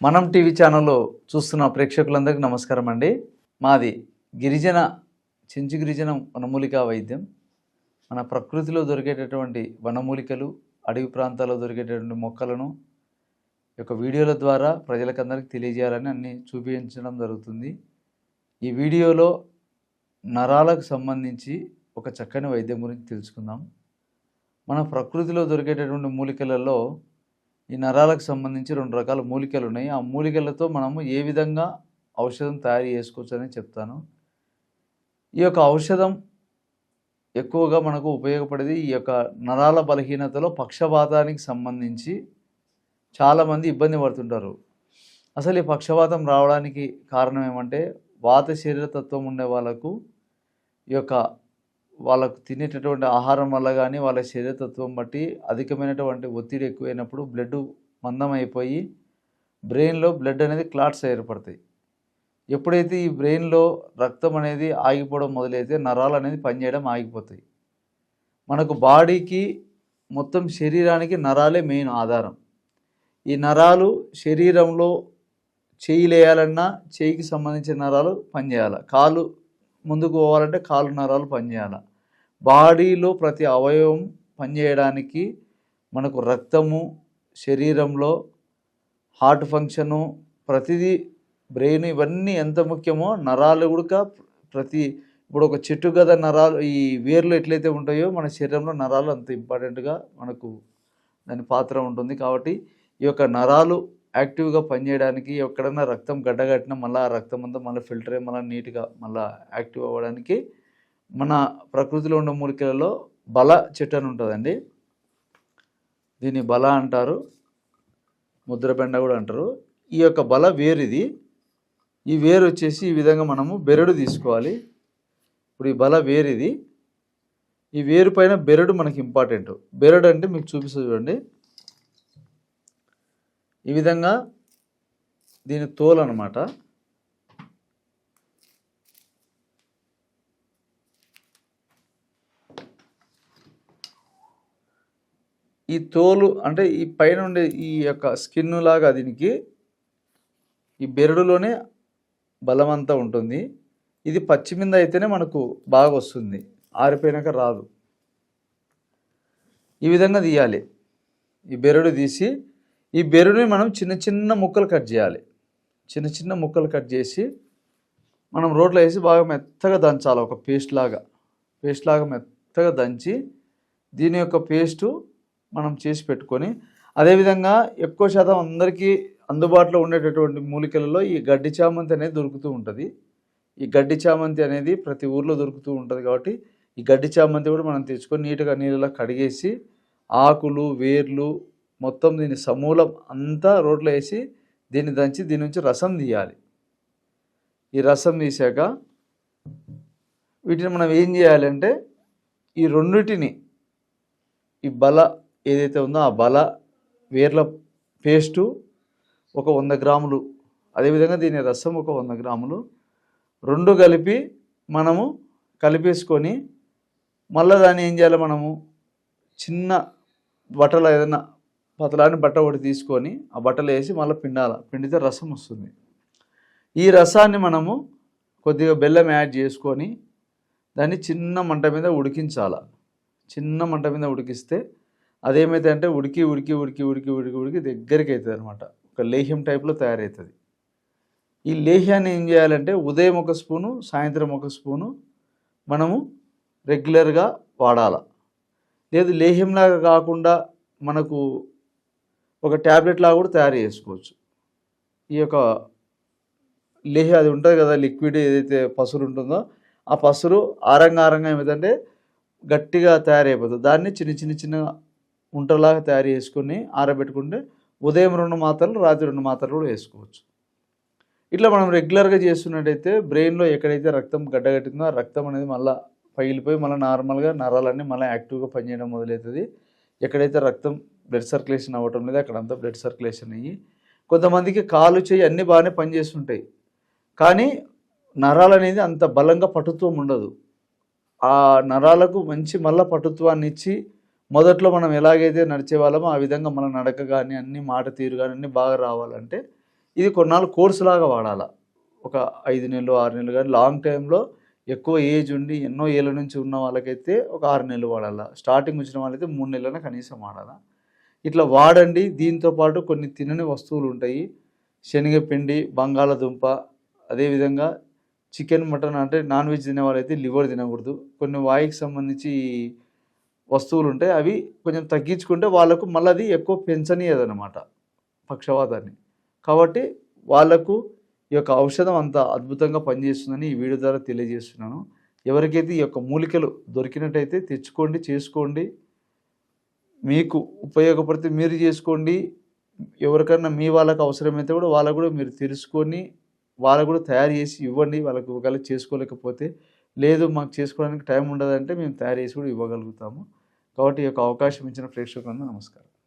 మనం టీవీ ఛానల్లో చూస్తున్న ప్రేక్షకులందరికీ నమస్కారం అండి. మాది గిరిజన చెంచు గిరిజన వనమూలికా వైద్యం. మన ప్రకృతిలో దొరికేటటువంటి వనమూలికలు అడవి ప్రాంతాల్లో దొరికేటటువంటి మొక్కలను యొక్క వీడియోల ద్వారా ప్రజలకందరికీ తెలియజేయాలని అన్ని చూపించడం జరుగుతుంది. ఈ వీడియోలో నరాలకు సంబంధించి ఒక చక్కని వైద్యం గురించి తెలుసుకుందాం. మన ప్రకృతిలో దొరికేటటువంటి మూలికలలో ఈ నరాలకు సంబంధించి రెండు రకాల మూలికలు ఉన్నాయి. ఆ మూలికలతో మనము ఏ విధంగా ఔషధం తయారు చేసుకోవచ్చు అని చెప్తాను. ఈ యొక్క ఔషధం ఎక్కువగా మనకు ఉపయోగపడేది ఈ యొక్క నరాల బలహీనతలో పక్షపాతానికి సంబంధించి చాలామంది ఇబ్బంది పడుతుంటారు. అసలు ఈ పక్షపాతం రావడానికి కారణం ఏమంటే వాత శరీర తత్వం ఉండే వాళ్ళకు ఈ యొక్క వాళ్ళకు తినేటటువంటి ఆహారం వల్ల కానీ వాళ్ళ శరీరతత్వం బట్టి అధికమైనటువంటి ఒత్తిడి ఎక్కువైనప్పుడు బ్లడ్ మందం అయిపోయి బ్రెయిన్లో బ్లడ్ అనేది క్లాట్స్ ఏర్పడతాయి. ఎప్పుడైతే ఈ బ్రెయిన్లో రక్తం అనేది ఆగిపోవడం మొదలైతే నరాలు అనేది పనిచేయడం ఆగిపోతాయి. మనకు బాడీకి మొత్తం శరీరానికి నరాలే మెయిన్ ఆధారం. ఈ నరాలు శరీరంలో చేయి లేయాలన్నా చేయికి సంబంధించిన నరాలు పనిచేయాలి. కాలు ముందుకు పోవాలంటే కాలు నరాలు పనిచేయాలి. బాడీలో ప్రతి అవయవం పనిచేయడానికి మనకు రక్తము శరీరంలో హార్ట్ ఫంక్షను ప్రతిదీ బ్రెయిన్ ఇవన్నీ ఎంత ముఖ్యమో నరాలు కూడా ప్రతి ఇప్పుడు ఒక చెట్టు గద నరాలు ఈ వేర్లు ఎట్లయితే ఉంటాయో మన శరీరంలో నరాలు అంత ఇంపార్టెంట్గా మనకు దాని పాత్ర ఉంటుంది. కాబట్టి ఈ యొక్క నరాలు యాక్టివ్గా పనిచేయడానికి ఎక్కడన్నా రక్తం గడ్డగట్టినా మళ్ళీ ఆ రక్తం అంతా మళ్ళీ ఫిల్టర్ అయ్యి మళ్ళీ నీట్గా మళ్ళీ యాక్టివ్ అవ్వడానికి మన ప్రకృతిలో ఉన్న మూలికలలో బల చెట్టు అని ఉంటుందండి దీన్ని బల అంటారు. ముద్రబెండ కూడా అంటారు. ఈ యొక్క బల వేరుది. ఈ వేరు వచ్చేసి ఈ విధంగా మనము బెరడు తీసుకోవాలి. ఇప్పుడు ఈ బల వేరిది. ఈ వేరు పైన బెరడు మనకి ఇంపార్టెంట్. బెరడు అంటే మీకు చూపిస్తుంది చూడండి. ఈ విధంగా దీని తోలు అనమాట ఈ తోలు అంటే ఈ పైన ఉండే ఈ యొక్క స్కిన్ లాగా దీనికి ఈ బెరడులోనే బలం అంతా ఉంటుంది. ఇది పచ్చి మీద అయితేనే మనకు బాగా వస్తుంది. ఆరిపోయినాక రాదు. ఈ విధంగా తీయాలి. ఈ బెరడు తీసి ఈ బెరడుని మనం చిన్న చిన్న ముక్కలు కట్ చేయాలి. చిన్న చిన్న ముక్కలు కట్ చేసి మనం రోట్లో వేసి బాగా మెత్తగా దంచాలి. ఒక పేస్ట్ లాగా. పేస్ట్ లాగా మెత్తగా దంచి దీని యొక్క పేస్టు మనం చేసి పెట్టుకొని అదేవిధంగా ఎక్కువ శాతం అందరికీ అందుబాటులో ఉండేటటువంటి మూలికలలో ఈ గడ్డి చామంతి అనేది దొరుకుతూ ఉంటుంది. ఈ గడ్డి చామంతి అనేది ప్రతి ఊర్లో దొరుకుతూ ఉంటుంది కాబట్టి ఈ గడ్డి చామంతి కూడా మనం తెచ్చుకొని నీట్గా నీళ్ళలో కడిగేసి ఆకులు వేర్లు మొత్తం దీని సమూలం అంతా రోడ్లో వేసి దీన్ని దంచి దీని నుంచి రసం తీయాలి. ఈ రసం తీసాక వీటిని మనం ఏం చేయాలంటే ఈ రెండిటిని ఈ బల ఏదైతే ఉందో ఆ బల వేర్ల పేస్టు ఒక వంద గ్రాములు అదేవిధంగా దీని రసం ఒక వంద గ్రాములు రెండు కలిపి మనము కలిపేసుకొని మళ్ళీ దాన్ని ఏం చేయాలి మనము? చిన్న బట్టలు ఏదైనా పతలాని బట్ట ఒకటి తీసుకొని ఆ బట్టలు వేసి మళ్ళీ పిండాల పిండితే రసం వస్తుంది. ఈ రసాన్ని మనము కొద్దిగా బెల్లం యాడ్ చేసుకొని దాన్ని చిన్న మంట మీద ఉడికించాల. చిన్న మంట మీద ఉడికిస్తే అదేమైతే అంటే ఉడికి ఉడికి ఉడికి ఉడికి ఉడికి ఉడికి దగ్గరికి అవుతుంది అనమాట ఒక లేహ్యం టైప్లో తయారవుతుంది ఈ లేహ్యాన్ని ఏం చేయాలంటే ఉదయం ఒక స్పూను సాయంత్రం ఒక స్పూను మనము రెగ్యులర్గా వాడాల. లేదు లేహ్యంలాగా కాకుండా మనకు ఒక ట్యాబ్లెట్ లాగా కూడా తయారు చేసుకోవచ్చు. ఈ యొక్క లేహ్య అది ఉంటుంది కదా లిక్విడ్ ఏదైతే పసురు ఉంటుందో ఆ పసురు ఆరంగా ఆరంగా ఏమిటంటే గట్టిగా తయారైపోతుంది. దాన్ని చిన్న చిన్న చిన్న ఉంటలాగా తయారు చేసుకొని ఆరబెట్టుకుంటే ఉదయం రెండు మాత్రలు రాత్రి రెండు మాత్రలు కూడా వేసుకోవచ్చు. ఇట్లా మనం రెగ్యులర్గా చేస్తున్నట్టయితే బ్రెయిన్లో ఎక్కడైతే రక్తం గడ్డగట్టిందో ఆ రక్తం అనేది మళ్ళీ పగిలిపోయి మళ్ళీ నార్మల్గా నరాలన్నీ మళ్ళీ యాక్టివ్గా పనిచేయడం మొదలవుతుంది. ఎక్కడైతే రక్తం బ్లడ్ సర్క్యులేషన్ అవ్వటం లేదు అక్కడంతా బ్లడ్ సర్క్యులేషన్ అయ్యి కొంతమందికి కాలు చేయి అన్నీ బాగానే పనిచేస్తుంటాయి. కానీ నరాలు అనేది అంత బలంగా పటుత్వం ఉండదు. ఆ నరాలకు మంచి మళ్ళీ పటుత్వాన్ని ఇచ్చి మొదట్లో మనం ఎలాగైతే నడిచే వాళ్ళమో ఆ విధంగా మన నడక కానీ అన్ని మాట తీరు కానీ అన్నీ బాగా రావాలంటే ఇది కొన్నాళ్ళు కోర్సు లాగా వాడాలా. ఒక ఐదు నెలలు ఆరు నెలలు కానీ లాంగ్ టైంలో ఎక్కువ ఏజ్ ఉండి ఎన్నో ఏళ్ళ నుంచి ఉన్న వాళ్ళకైతే ఒక ఆరు నెలలు వాడాలా. స్టార్టింగ్ వచ్చిన వాళ్ళైతే మూడు నెలలైనా కనీసం వాడాలా. ఇట్లా వాడండి. దీంతో పాటు కొన్ని తినని వస్తువులు ఉంటాయి. శనగపిండి బంగాళదుంప అదేవిధంగా చికెన్ మటన్ అంటే నాన్ వెజ్ తినే వాళ్ళైతే లివర్ తినకూడదు. కొన్ని వాయికి సంబంధించి వస్తువులు ఉంటాయి అవి కొంచెం తగ్గించుకుంటే వాళ్ళకు మళ్ళీ అది ఎక్కువ పెంచనీయదన్నమాట పక్షవాతాన్ని. కాబట్టి వాళ్ళకు ఈ యొక్క ఔషధం అంత అద్భుతంగా పనిచేస్తుందని ఈ వీడియో ద్వారా తెలియజేస్తున్నాను. ఎవరికైతే ఈ యొక్క మూలికలు దొరికినట్టయితే తెచ్చుకోండి చేసుకోండి. మీకు ఉపయోగపడితే మీరు చేసుకోండి. ఎవరికైనా మీ వాళ్ళకి అవసరమైతే కూడా వాళ్ళకు కూడా మీరు తెలుసుకొని వాళ్ళకు కూడా తయారు చేసి ఇవ్వండి. వాళ్ళకు ఒకవేళ చేసుకోలేకపోతే లేదు మాకు చేసుకోవడానికి టైం ఉండదంటే మేము తయారు చేసి కూడా ఇవ్వగలుగుతాము. కాబట్టి ఈ యొక్క అవకాశం ఇచ్చిన ప్రేక్షకులను నమస్కారం.